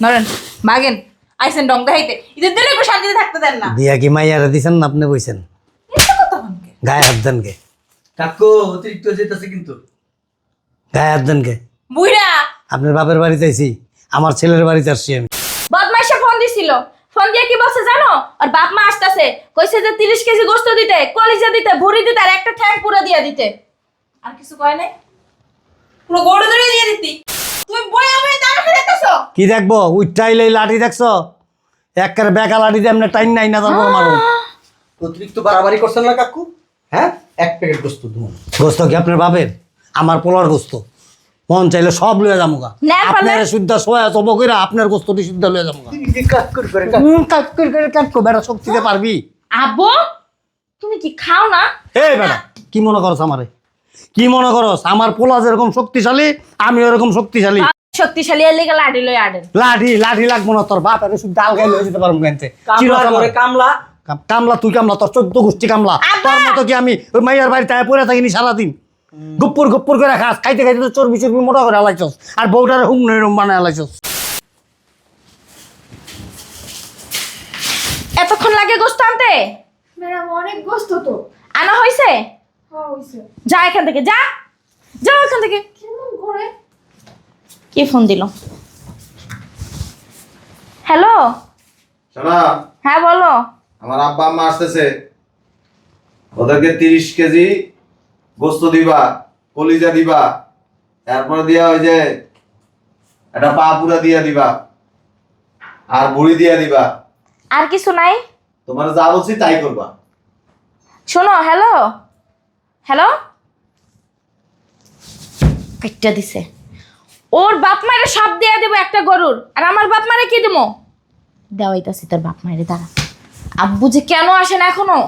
নরেন বাগেন আইসেন ডং দেখাইতে। ঈদের দিনে একটু শান্তিতে থাকতে দেন না। বিয়া কি মাইয়ারা দিছেন না আপনি বইছেন? গায়ে হাত দেন কে? কাকু অতিরিক্ত যেতেছে কিন্তু। গায়ে হাত দেন কে? বুইড়া! আপনার বাপের বাড়িতে আইছি আমার ছেলের বাড়িতে আসছি আমি। বদমাইশে ফোন দিছিল। ফোন দিয়ে কি বলছে জানো? আর বাপ মা আসতেছে কইছে যে তিরিশ কেজি গোস্ত দিতে কলিজা দিতে ভুড়ি দিতে আর একটা ঠ্যাং পুরো দিয়ে দিতে। আর কিছু কয় নাই? পুরো গড়ে ধরে দিয়ে দিতি? তুমি বইয়া বইয়া দাম খেতেছো কি দেখব? উইটাইলে লাঠি দেখছ? একের বেকা লাঠি দিয়ে আপনি টাইম নাই না তারপর মারুন অতিরিক্ত বাড়াবাড়ি করছেন না কাকু? হ্যাঁ? এক প্যাকেট গোস্ত ধুন গোস্ত কি আপনার বাপের? আমার পোলার গোস্ত। মন চাইলে সব লয়ে যাব গা? আপনার শুদ্ধ সোয়া তব কইরা আপনার গোস্তটি শুদ্ধ লয়ে যাব গা কাজ করে করে। কাকু। কাট করে করে কাট কো বেটা শক্তিতে পারবি। আব্বু তুমি কি খাও না? এই বেটা কি মনে করছ আমারে? কি মনে করস? আমার পোলা যেরকম শক্তিশালী আমি ওরকম শক্তিশালী। শক্তিশালী এর লেগে লাডি লই আডেন লাঠি লাঠি লাগবো না তোর বাপ এর শুদ্ধ আলগাই লয়ে যেতে পারব কেনতে কামলা করে কামলা। কামলা তুই কামলা তোর চোদ্দ গোষ্ঠী কামলা। তোর মতো কি আমি ওই মাইয়ার বাড়িতে পড়ে থাকিনি সারাদিন? গুপ্পুর গুপ্পুর করে খাস খাইতে খাইতে তো চর্বি চর্বি মোটা করে আলাইছস আর বউটার হুম নইরম বানায় আলাইছস। এতক্ষণ লাগে গোস্ত আনতে? ম্যাডাম অনেক গোস্ত তো। আনা হইছে? হ্যাঁ হয়েছে যা এখান থেকে যা! যাও এখান থেকে। কেমন করে কে ফোন দিল? হ্যালো? শোনা হ্যাঁ বলো। আমার আব্বা আম্মা আসতেছে। ওদেরকে তিরিশ কেজি গোস্ত দিবা কলিজা দিবা তারপরে দিয়া ওই যে একটা পা পুরা দিয়া দিবা আর বুড়ি দিয়া দিবা। আর কিছু নাই? তোমার যা বলছি তাই করবা। শোনো হ্যালো? হ্যালো কাইটা দিছে। ওর বাপ মায়ের সব দিয়ে দেবো একটা গরুর, আর আমার বাপ মারে কি দেবো? দেওয়াইতাছি তোর বাপ মায়ের, দাঁড়া। আব্বু যে কেন আসে না এখনও?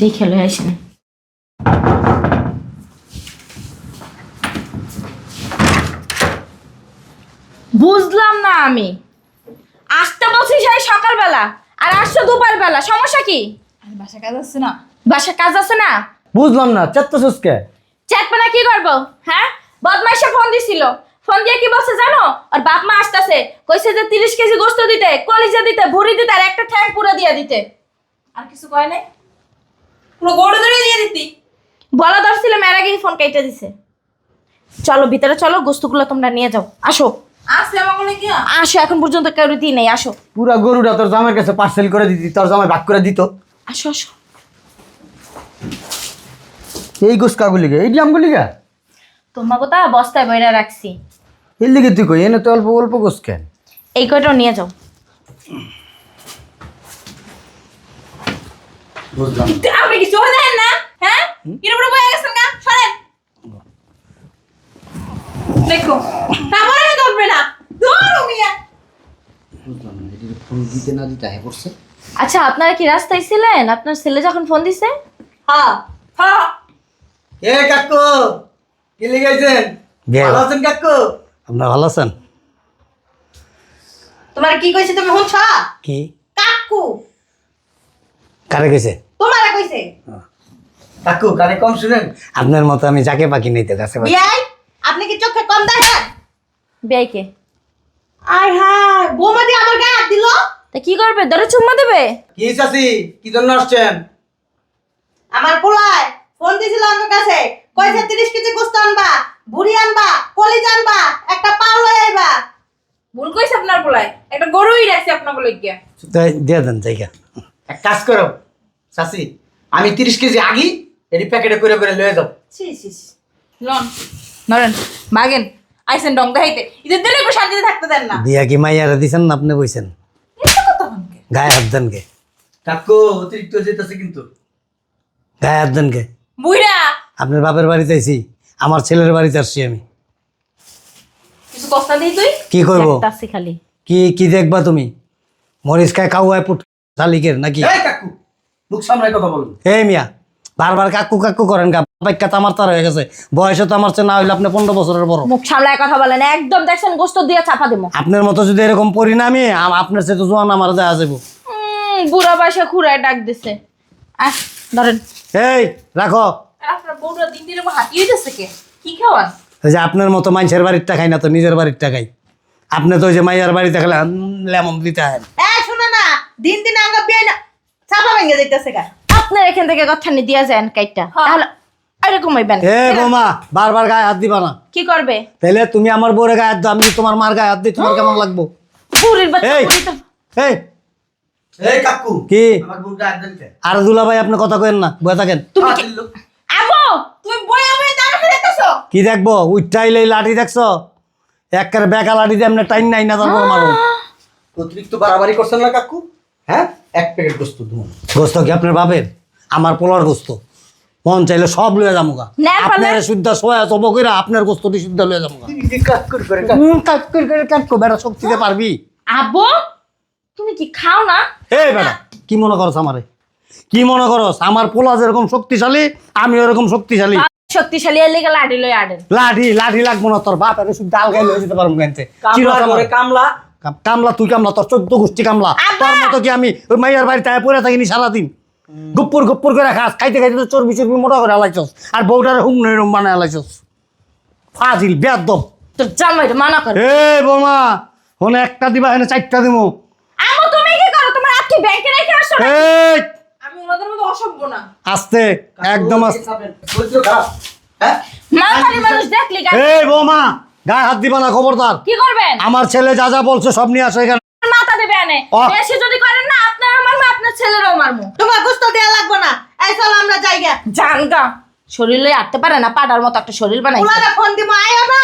দেখে লই আসেন বুঝলাম না আমি। আসতে বলছি সেই সকালবেলা। আর আসছো দুপুর বেলা সমস্যা কি? বাসা কাজ আছে না। বাসা কাজ আছে না? বুঝলাম না চারটা সুস্কে চেকপানা কি করব হ্যাঁ? বদমাইশে ফোন দিছিল। ফোন দিয়ে কি বলছে জানো? আর বাপ মা আসতেছে কইছে যে তিরিশ কেজি গোস্ত দিতে কলিজা দিতে ভুড়ি দিতে আর একটা ঠ্যাং পুরো দিয়ে দিতে। আর কিছু কয় নাই? পুরো গড়ে ধরে দিয়ে দিতি। বলা ধরছিল মেয়ের আগেই ফোন কেটে দিছে। চলো ভিতরে চলো গোস্তগুলো তোমরা নিয়ে যাও। আসো। আসো এখন পর্যন্ত কেউ দিই নেই আসো। পুরা গরুটা তোর জামাইয়ের কাছে পার্সেল করে দিতি তোর জামাই ভাগ করে দিত। আসো আসো। এই গোস কাগুলি গে এই তোমার কথা বস্তায় বইরা রাখছি। এর লিগে তুই কই এনে তো অল্প অল্প গোস কেন? এই কয়টাও নিয়ে যাও। বুঝলাম। আপনি কি চোখ দেখেন না? হ্যাঁ? বয়ে গেছেন সরেন। দেখো। তারপরে ধরবে না ধরো মিয়া বুঝলাম না এদিকে ফোন দিতে না দিতে আয় পড়ছে। আচ্ছা আপনারা কি রাস্তায় ছিলেন? আপনার ছেলে যখন ফোন দিছে? হ্যাঁ হ্যাঁ এ কাকু কি লিগাইছেন গে। ভালো আছেন কাকু? আপনার ভালো আছেন? তোমার কি কইছে তুমি শুনছ? কি? কাকু। কারে গেছে তোমারে কইছে। কাকু কানে কম শুনেন। আপনার মতো আমি যাকে পাখি নিতে কাছে পাখি। বিয়াই আপনি কি চোখে কম দেখেন? বেয়াইকে? আয় হায় বৌমা দিয়ে আমার গায়ে হাত দিল তা কি করবে? ধরে চুম্মা দেবে? কি চাচি? কি জন্য আসছেন? আমার পোলায় ফোন দিছিল আমার কাছে। কইছে তিরিশ কেজি গোস্ত আনবা বুড়ি আনবা কলিজ আনবা একটা পাও লই আইবা। ভুল কইছে আপনার পোলায়। একটা গরুই রাখছে আপনার বলে গিয়া তাই দিয়ে দেন জায়গা। এক কাজ করো চাচি আমি তিরিশ কেজি আগি এটি প্যাকেটে করে করে লয়ে যাও। ছি ছি ছি। লন নরেন বাগেন আইসেন ডং দেখাইতে। ঈদের দিনে একটু শান্তিতে থাকতে দেন না। বিয়া কি মাইয়ারা দিছেন না আপনি বইছেন। গায়ে হাত দেন কে কাকু অতিরিক্ত যেতেছে কিন্তু। গায়ে হাত দেন বুইড়া! আপনার বাপের বাড়িতে আইছি আমার ছেলের বাড়িতে আসছি আমি। কিছু কষ্টা দিই তুই? কি করব? দেখতাছি খালি। কি কি দেখবা তুমি? মরিচ খায় কাউয়ায় পুট শালিকের নাকি? এই কাকু মুখ সামনে কথা বলুন। এই মিয়া বারবার কাকু কাকু করেন গা বাক্যা তো আমার তার হয়ে গেছে। বয়সে তো আমার চেয়ে না হইলে আপনি পনেরো বছরের বড়। মুখ সামলায় কথা বলেন একদম দেখছেন গোস্ত দিয়ে চাপা দেবো। আপনার মতো যদি এরকম পরিণামী আপনার তো জোয়ান আমার দেওয়া যাব বুড়া বয়সে খুঁড়ায় ডাক দিছে। আহ ধরেন। এই রাখো। আপনার বউটা দিন দিন হাতিয়ে দিতেছে কে? কি খাওয়ান? যে আপনার মতো মানুষের বাড়ির টাকাই না তো নিজের বাড়ির টাকাই আপনি তো ওই যে মাইয়ার বাড়িতে গেলে লেমন দিতে হয় শুনো না দিন দিন আমরা বিয়ে না চাপা ভেঙে আপনার এখান থেকে কথা নিয়ে দিয়া যান কাইটটা। তাহলে এরকম হইবেন। এ বোমা বারবার গায়ে হাত দিবা না। কি করবে? তাহলে তুমি আমার বোরে গায়ে হাত দাও আমি তোমার মার গায়ে হাত দিই তোমার কেমন লাগবো? বুড়ির বাচ্চা এই এই। এই কাকু কি? আমার বুড়টা একদম আর দুলা ভাই আপনি কথা কেন না বয়ে থাকেন। তুমি আবো তুমি বই আমি দাঁড়া ফেলেতেছো কি দেখব? উইটাইলে লাঠি দেখছ? একের বেকা লাঠি দিয়ে আপনি টাইম নাই না তারপর মারো অতিরিক্ত বাড়াবাড়ি করছেন না কাকু? হ্যাঁ? এক প্যাকেট গোস্ত গোস্ত কি আপনার বাপের? আমার পোলার গোস্ত। মন চাইলে সব লয়ে যামুগা। নেন পারলে। আপনার শুদ্ধ কইরা আপনার গোস্তটি শুদ্ধ লয়ে যামুগা। কাক করে করে বেটা শক্তিতে পারবি। আবো তুমি কি খাও না? এই বেটা কি মনে করছ আমারে? কি মনে করস? আমার পোলা যেরকম শক্তিশালী আমি ওরকম শক্তিশালী। শক্তিশালী লাডি লই আডেন লাঠি লাঠি লাগবো না তোর বাপ এর শুদ্ধ আলগাই লয়ে যেতে পারব কেনতে কামলা কামলা। তুই কামলা তোর চোদ্দ গোষ্ঠী কামলা! তোর মতো কি আমি ওই মাইয়ার বাড়িতে পড়ে থাকিনি সারাদিন? গুপ্পুর গুপ্পুর করে খাস খাইতে খাইতে তো চর্বি চর্বি মোটা করে আলাইছস। আর বউটার হুম নইরম বানায় আলাইছস। ফাজিল বেদব তোর জামাই মানা করে। এ বোমা হনে একটা দিবা হেনে চারটা দিমু। আমো তুমি কি করো? তোমার আজকে ব্যাংকে রেখে আসো না এই! আমি ওনাদের মতো অসভ্য না। আস্তে একদম আস্তে। হ্যাঁ মাঝারি মানুষ দেখলি গায়ে- এই বোমা গায়ে হাত দিবা না খবরদার। কি করবেন? আমার ছেলে যা যা বলছে সব নিয়ে আসো এখানে। মাথা দেবে অ। বেশি যদি করেন না আপনারও মারবো আপনার ছেলেরও মারবো তোমার গোস্ত দেয়া লাগবো না। এই চলো আমরা যাই গা জানগা। শরীরে আটতে পারে না পাড়ার মতো একটা শরীর বানাইছে পোলারে ফোন দিব আয়ো না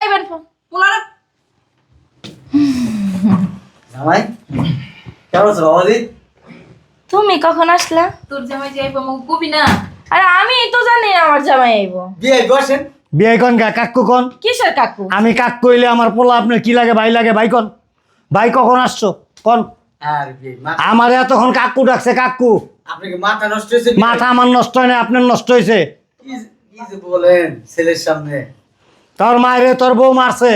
এবার ফোন। পোলারে। জামাই কেমন আছো বাবাজি? তুমি কখন আসলা? তোর জামাই যাইবো মুখ কবি না। আরে আমি তো জানি আমার জামাই আইবো। বিয়ে বসেন বিয়ে কন গা কাকু কন? কিসের কাকু? আমি কাক কইলে আমার পোলা আপনার কি লাগে ভাই লাগে ভাই কন? ভাই কখন আসছো? কন? আমার এতক্ষণ কাকু ডাকছে কাকু। মাথা নষ্ট হয়েছে মাথা আমার নষ্ট হয় না আপনার নষ্ট হয়েছে। বলেন ছেলের সামনে? তোর মায়েরে তোর বউ মারছে।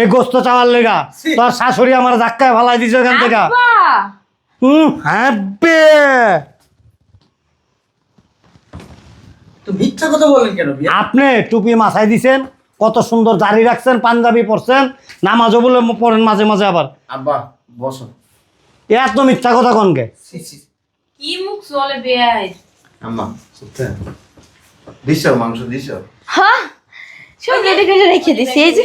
এই গোস্ত চাওয়ার লেগা। তোর শাশুড়ি আমার ধাক্কায় ফালাই দিছে ওখান থেকে। হুম হ্যাঁ মিথ্যা কথা বলেন কেন আপনি টুপি মাথায় দিছেন কত সুন্দর দাড়ি রাখছেন পাঞ্জাবি পরছেন নামাজও বলে পড়েন মাঝে মাঝে আবার। আব্বা বসো। এত মিথ্যা কথা কনকে। কি? মুখ চলে বেয়াই? আম্মা সত্যি? দিছ মাংস দিছ? হ্যাঁ? সব রেডি করে রেখে দিছি এই যে।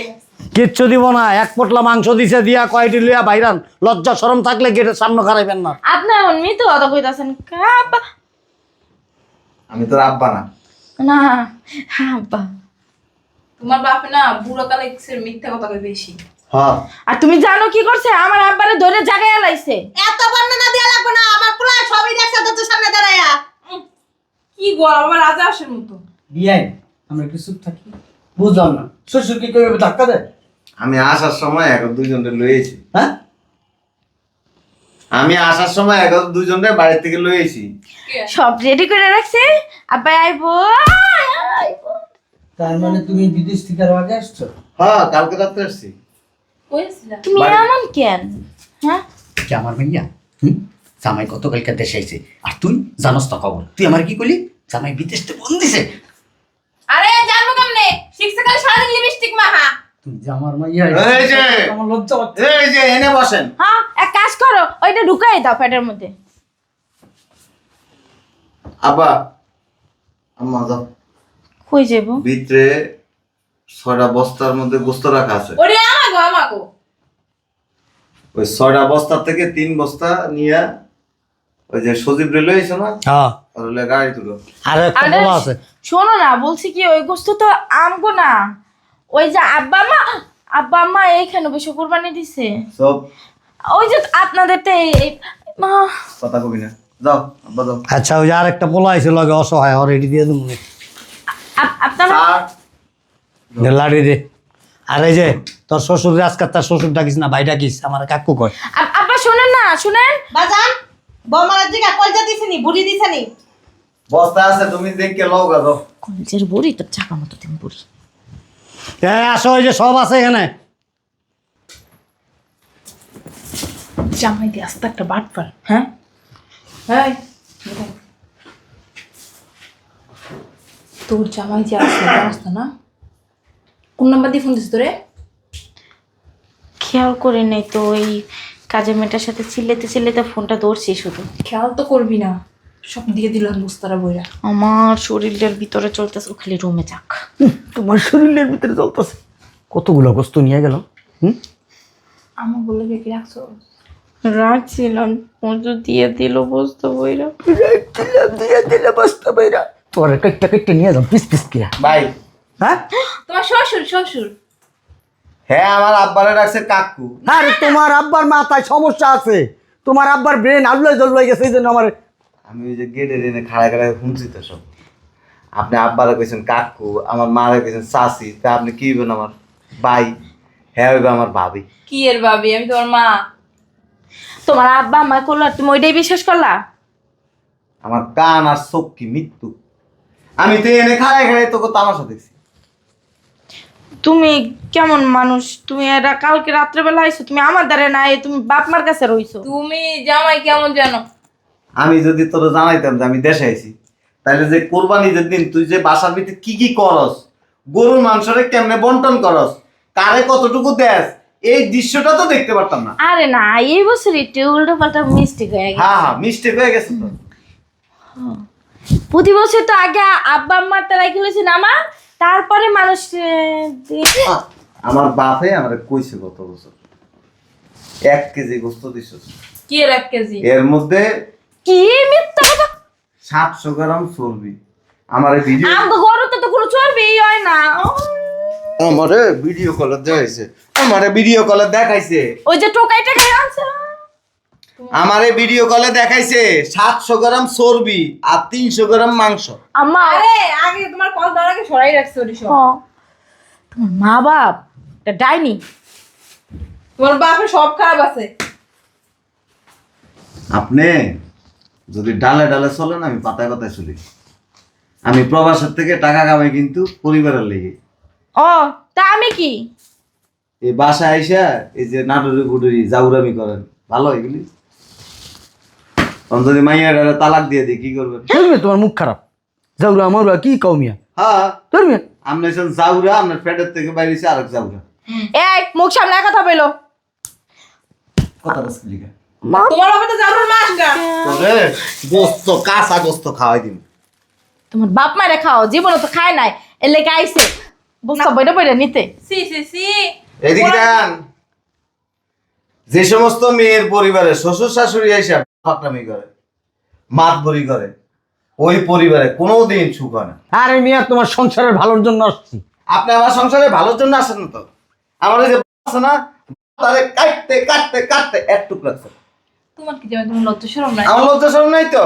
কিচ্ছু দিব না এক পটলা মাংস দিছে দিয়া কয়টি লিয়া বাইরান। লজ্জা শরম থাকলে গেটের সামনে খারাইবেন না। আপনি এখন মৃত্যু কথা কইতাছেন আব্বা আমি তোর আব্বা না। না আব্বা। তোমার বাপ না বুড়ো কালে মিথ্যা কথা বেশি? আর তুমি জানো কি করছে? আমার আব্বারে ধরে জাগায় লাইছে। এত বর্ণনা দেয়া লাগবো না আমার পোলায় সবই দেখছে তোর সামনে দাঁড়ায়া। কি গো আমার রাজা আসের মতো। বিয়াই আমরা একটু চুপ থাকি। বুঝলাম না। শ্বশুর কি কেউ ধাক্কা দেয়? আমি আসার সময় এক দুইজনকে লইয়েছি হ্যাঁ? আমি আসার সময় এক দুইজনকে বাড়ির থেকে লইয়েছি সব রেডি করে রাখছে? আব্বা আইবো আইবো। তার মানে তুমি বিদেশ থেকে আরও আগে আসছো? হ্যাঁ কালকে রাত্রে আসছি। তুমি এমন কেন? হ্যাঁ? কি আমার মাইয়া হুম? জামাই গতকালকে দেশে আইছে। আর তুই জানস তো খবর। তুই আমার কি করলি জামাই বিদেশ ফোন দিছে। আরে জানব কেমনে? শিখছে কালে সারাদিন লিপস্টিক মাহা তুই যে আমার মাইয়া এই যে। আমার লজ্জা হচ্ছে এই যে এনে বসেন। হ্যাঁ এক কাজ করো ওইটা ঢুকাই দাও পেটের মধ্যে। আব্বা আম্মা যাও। কই যাব ভিতরে ছয়টা বস্তার মধ্যে গোস্ত রাখা আছে। ওরে আমাগো ওই ছয়টা বস্তার থেকে তিন বস্তা নিয়ে ওই যে সজীব রেলওয়ে না? হ্যাঁ। ওর গাড়ি তুলো। আরে বলা আছে। শোনো না বলছি কি ওই গোস্ত তো আমগো না। ওই যে আব্বা মা আব্বা মা এইখানে বসে কোরবানি দিছে। সব। ওই যে আপনাদের তো মা। কথা কবি না। যাও আব্বা যাও। আচ্ছা ওই যে আর একটা পোলা আছে লগে অসহায় ওর দিয়ে দেবো। আপ- আপনার লাড়ি দে। আর এই যে তোর শ্বশুর আজকাল তার শ্বশুর ডাকিস না ভাই ডাকিস আমার কাকু কয়। আপ- আব্বা শুনেন না শুনেন। বাজান বৌমার জিগা কলজা দিছিনি বুড়ি দিছিনি বস্তা আছে তুমি দেখকে লও গা যাও। কলেজের বুড়ি তোর চাকা মতো তুমি বুড়ি। এ আসো ওই যে সব আছে এখানে। জামাই দিয়ে আস্তে একটা বাটপার হ্যাঁ? হ্যাঁ তোর জামাই যে আসছে জানাস তো না? কোন নাম্বার দিয়ে ফোন দিস তোরে? খেয়াল করে নাই তো ওই কাজের মেয়েটার সাথে চিল্লেতে চিল্লেতে ফোনটা ধরছি শুধু। খেয়াল তো করবি না সব দিয়ে দিলাম বুস্তারা বইরা। আমার শরীরের ভিতরে চলতেছে ও খালি রুমে যাক। তোমার শরীরের ভিতরে চলতেছে। কতগুলো গোস্ত নিয়ে গেল হুম? আমার বলে কি রাখছো? রাখছিলাম পুজো দিয়ে দিল বুঝতে বইরা। দিয়ে দিলে বসতে বাইরা। তোর কেটে কেটে নিয়ে যাও পিস পিস কিয়া ভাই হ্যাঁ? তোমার শ্বশুর শ্বশুর। হ্যাঁ আমার আব্বারে রাখছে কাকু। আরে তোমার আব্বার মাথায় সমস্যা আছে। তোমার আব্বার ব্রেন আল্লাহ জল্লাই গেছে এই জন্য আমার আমি ওই যে গেটে এনে খাড়া খাড়া শুনছি তো সব। আপনি আব্বারে কইছেন কাকু আমার মারে কইছেন চাচি তা আপনি কি হইবেন আমার ভাই? হ্যাঁ হইবে আমার ভাবি। কি এর ভাবি? আমি তোমার মা। তোমার আব্বা মা করল আর তুমি ওইটাই বিশ্বাস করলা? আমার কান আর চোখ কি মৃত্যু? আমি তো এনে খাড়ায় খাড়ায় তোকে তামাশা দেখছি। তুমি কেমন মানুষ? তুমি এরা কালকে রাত্রেবেলা আইছো তুমি আমার দ্বারা নাই তুমি বাপ মার কাছে রইছো। তুমি জামাই কেমন জানো? আমি যদি তোর জানাইতাম যে আমি দেশে আইছি তাহলে যে কোরবানিদের দিন তুই যে বাসার ভিতরে কি কি করস গরুর মাংসরে কেমনে বন্টন করস কারে কতটুকু দেস এই দৃশ্যটা তো দেখতে পারতাম না। আরে না এই বছর একটু উল্টো পাল্টা মিস্টেক হয়ে গেছে। হ্যাঁ হ্যাঁ মিস্টেক হয়ে গেছে তো। প্রতি বছর তো আগে আব্বা আম্মার তারাই খেলেছি না মা তারপরে মানুষ আমার বাপে আমার কইছে গত বছর এক কেজি গোস্ত দিছ। কি এর এক কেজি? এর মধ্যে কি মিথ্যা কথা? সাতশো গ্রাম চর্বি। আমার ভিডিও আমগো গরুতে তো কোনো চর্বি হয় না। আমারে ভিডিও কলে দেখাইছে। আমারে ভিডিও কলে দেখাইছে। ওই যে টোকাই টোকাই আনছে। আমারে ভিডিও কলে দেখাইছে সাতশো গ্রাম চর্বি আর তিনশো গ্রাম মাংস। আম্মা। আরে আগে তোমার কল আগে সরাই রাখছো তোমার মা বাপ এটা ডাইনি। তোমার বাপের সব খারাপ আছে। আপনি যদি ডালে ডালে চলেন আমি পাতায় পাতায় চলি। আমি প্রবাসের থেকে টাকা কামাই কিন্তু পরিবারের লেগে। ও তা আমি কি? এই বাসায় আইসা এই যে নাটুরি ফুটুরি জাউরামি করেন। ভালো এগুলি? তখন যদি মাইয়া ডালে তালাক দিয়ে দিই কি করবেন ধরবে তোমার মুখ খারাপ। যাউরা আমারা কি কও মিয়া? হ্যাঁ। ধরবে আপনি হচ্ছেন জাউরা আপনার পেটের থেকে বাইরেছে আরেক জাউরা। এই মুখ সামনে কথা বলো কথা লিখা। তোমার বাবা তো যাবার মাস না তবে গোস্ত কাঁচা গোস্ত খাওয়াই দিন। তোমার বাপ মারে খাও জীবনে তো খায় নাই। বইটা বইটা নিতে। সি সি সি। এদিকে যে সমস্ত মেয়ের পরিবারে শ্বশুর শাশুড়ি এসে ফাকনামি করে মাত বরি করে ওই পরিবারে কোনোদিন সুখ হয় না। আরে মিয়া তোমার সংসারের ভালোর জন্য আসছি। আপনি আমার সংসারে ভালোর জন্য আসেন না তো? আমার ওই যে আছে না তারে কাটতে কাটতে কাটতে একটুক লাগছে তোমার কি জামাই তোমার লজ্জা শরম নাই? আমার লজ্জা শরম নাই তো?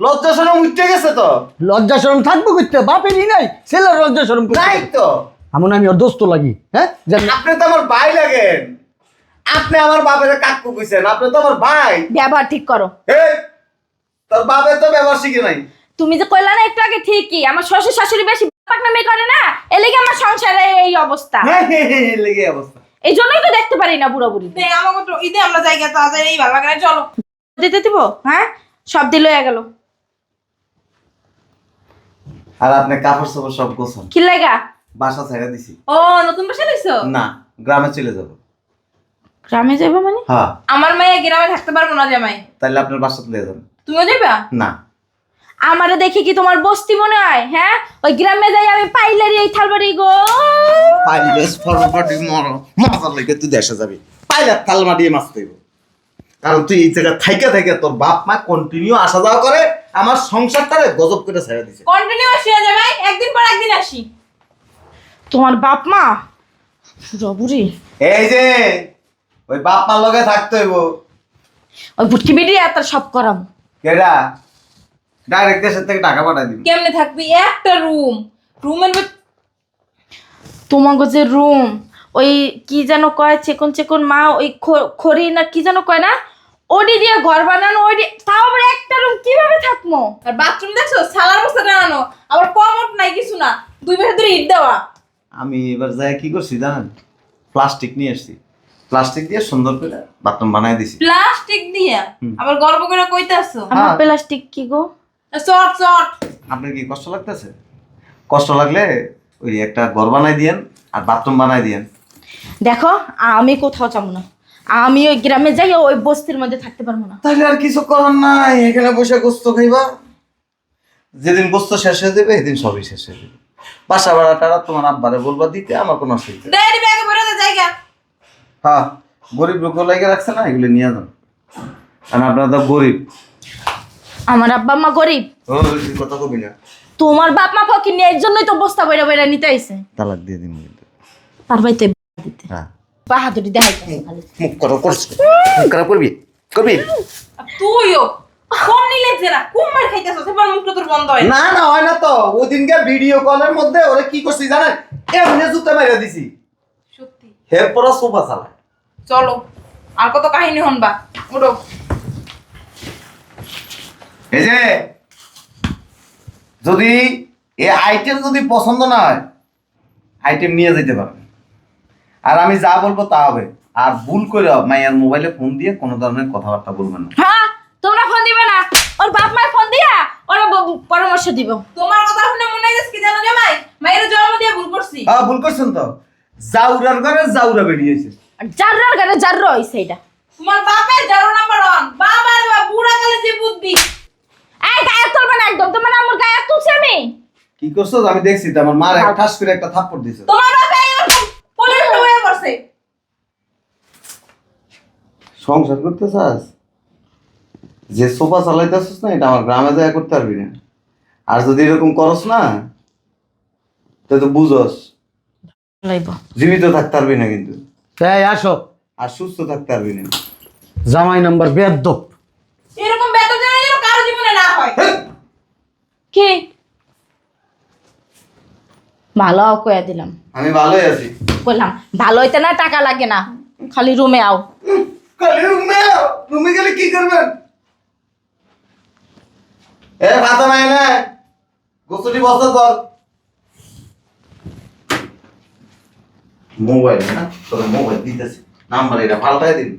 লজ্জা শরম উঠে গেছে তো? লজ্জা শরম থাকব করতে বাপেরই নাই ছেলের লজ্জা শরম নাই তো। এমন আমি ওর দোস্ত লাগি হ্যাঁ? আপনি তো আমার ভাই লাগেন। আপনি আমার বাপের কাকু কইছেন আপনি তো আমার ভাই। ব্যবহার ঠিক করো। এই তোর বাপের তো ব্যবহার শিখে নাই। তুমি যে কইলা না একটু আগে ঠিকই আমার শ্বশুর শাশুড়ি বেশি পাকনামি করে না এর লেগে আমার সংসারে এই অবস্থা। হ্যাঁ, হ্যাঁ, হ্যাঁ, হ্যাঁ, লেগে অবস্থা। এই জন্যই তো দেখতে পারি না বুড়ো বুড়ি। দে আমাকে তো ঈদে আমরা জায়গা তো আজ এই ভালো লাগে চলো। দিতে দিব? হ্যাঁ? সব দিল হয়ে গেল। আর আপনি কাপড় চোপড় সব গোছান। কি লাগা? বাসা ছেড়ে দিছি। ও নতুন বাসা নিছো না গ্রামে চলে যাব। গ্রামে যাব মানে? হ্যাঁ। আমার মাইয়া গ্রামে থাকতে পারব না জামাই। তাহলে আপনার বাসা তুলে যাবেন তুমিও যাবা না। আমারে দেখি কি তোমার বস্তি মনে হয় হ্যাঁ? ওই গ্রামে যাই আমি পাইলারি এই থালবাড়ি গো। পাইলেস ফরমাটি মরো মাথার লেগে তুই দেশে যাবি। পাইলে তালমা দিয়ে মাছ দেব কারণ তুই এই জায়গা থাইকে থাইকে তোর বাপ মা কন্টিনিউ আসা যাওয়া করে আমার সংসার সংসারটারে গজব করে ছেড়ে দিছে। কন্টিনিউ আসি না জামাই একদিন পর একদিন আসি। তোমার বাপ মা? বুড়ি এই যে ওই বাপ মার লগে থাকতে হইব। ওই বুটকি বিড়ি আর তার সব করাম কেডা? ডাইরেক্ট দেশের থেকে টাকা পাঠাই দিবি। কেমনে থাকবি? একটা রুম। রুমের তোমাকে যে রুম ওই কি যেন কয় চেকন চেকন মা ওই খ- খড়ি না কি যেন কয় না? ওডি দিয়ে ঘর বানানো ওডি তাও আবার একটা রুম কীভাবে থাকব আর বাথরুম দেখছ? সালার বস্তা টানানো আবার কমট নাই কিছু না। দুই পাশে ধরে ইট দেওয়া। আমি এবার যাই কি করছি জানেন? প্লাস্টিক নিয়ে এসেছি প্লাস্টিক দিয়ে সুন্দর করে বাথরুম বানাই দিছি। প্লাস্টিক দিয়ে? আবার গর্ব করে কইতাছো? আমার হ্যাঁ। প্লাস্টিক কি গো? চট চট। আপনার কি কষ্ট লাগতেছে? কষ্ট লাগলে ওই একটা ঘর বানাই দিয়েন আর বাথরুম বানাই দিয়েন। দেখো আমি কোথাও যাব না। আমি ওই গ্রামে যাই ওই বস্তির মধ্যে থাকতে পারব না। তাহলে আর কিছু করার নাই এখানে বসে গোস্ত খাইবা। যেদিন গোস্ত শেষ হয়ে যাবে সেদিন সবই শেষ হয়ে যাবে। বাসা ভাড়া টাড়া তোমার আব্বারে বলবা দিতে আমার কোনো অসুবিধা হ্যাঁ গরিব লোক লাগে রাখছে না এগুলো নিয়ে যান। কারণ আপনারা তো গরিব। আমার আব্বা মা গরিব? ও তুই কথা কবি না। তোমার বাপ মা ফকির নিয়ে এর জন্যই তো বস্তা বইরা বইরা নিতে আইছে। তালাক দিয়ে দিন কিন্তু। পারবাই তো দিতে। হ্যাঁ। বাহাদুরি দেখাইতে মুখ করো করছ মুখ খারাপ করবি? করবি? তুইও? ফোন নিলে যে না কোন মার খাইতেছস? এবার মুখটা তোর বন্ধ হয়। না না হয় না তো। ওই দিনকে ভিডিও কলের মধ্যে ওরা কি করছি জানেন? এমনি জুতা মেরে দিছি। হের পরা সোফা চালায় চলো আর কত কাহিনী হনবা ওঠো এই যে যদি এই আইটেম যদি পছন্দ না হয় আইটেম নিয়ে যেতে পারেন আর আমি যা বলব তা হবে। আর ভুল করে মাইয়ার মোবাইলে ফোন দিয়ে কোনো ধরনের কথাবার্তা বলবেন না। হ্যাঁ তোমরা ফোন দিবে না? ওর বাপ মায়ের ফোন দিয়া ওরা পরামর্শ দিব। তোমার কথা শুনে মনে হইতেছে কি জানো জামাই মায়ের জন্ম দিয়ে ভুল করছি। হ্যাঁ ভুল করছেন তো? জাউরার ঘরে জাউরা বেরিয়েছে। আর যার্রার গানে যার্র হইছে এটা। তোমার বাপের জারো নাম্বার ওয়ান বাবার বা বুড়া কালে যে বুদ্ধি। এই গায়ে তুলবে না একদম তোমার আমার গায়ে তুলছি আমি। কি করছ? আমি দেখছি তো আমার মার এক ঠাস করে একটা থাপ্পড় দিছে। তোমার বাপে এরকম পুলিশ হয়ে পড়ছে। সংসার করতে চাস? যে সোফা চালাইতেছিস না এটা আমার গ্রামে যায় করতে পারবি না। আর যদি এরকম করস না তো তো বুঝস। লাইব জীবিত থাকতে পারবি না কিন্তু। এই আসো। আর সুস্থ থাকতে পারবি না। জামাই নাম্বার বেদ্যপ এরকম বেতন যেন যেন কারও জীবনে না হয়। কি? ভালো কয়ে দিলাম। আমি ভালোই আছি। বললাম ভালো হইতে না টাকা লাগে না খালি রুমে আও। কালি রুমে রুমে গেলে কি করবেন? এ ভাতা নাই না গোসলি বসা কর। মোবাইল না তোর মোবাইল দিতেছে নাম্বার এটা পাল্টাই দিন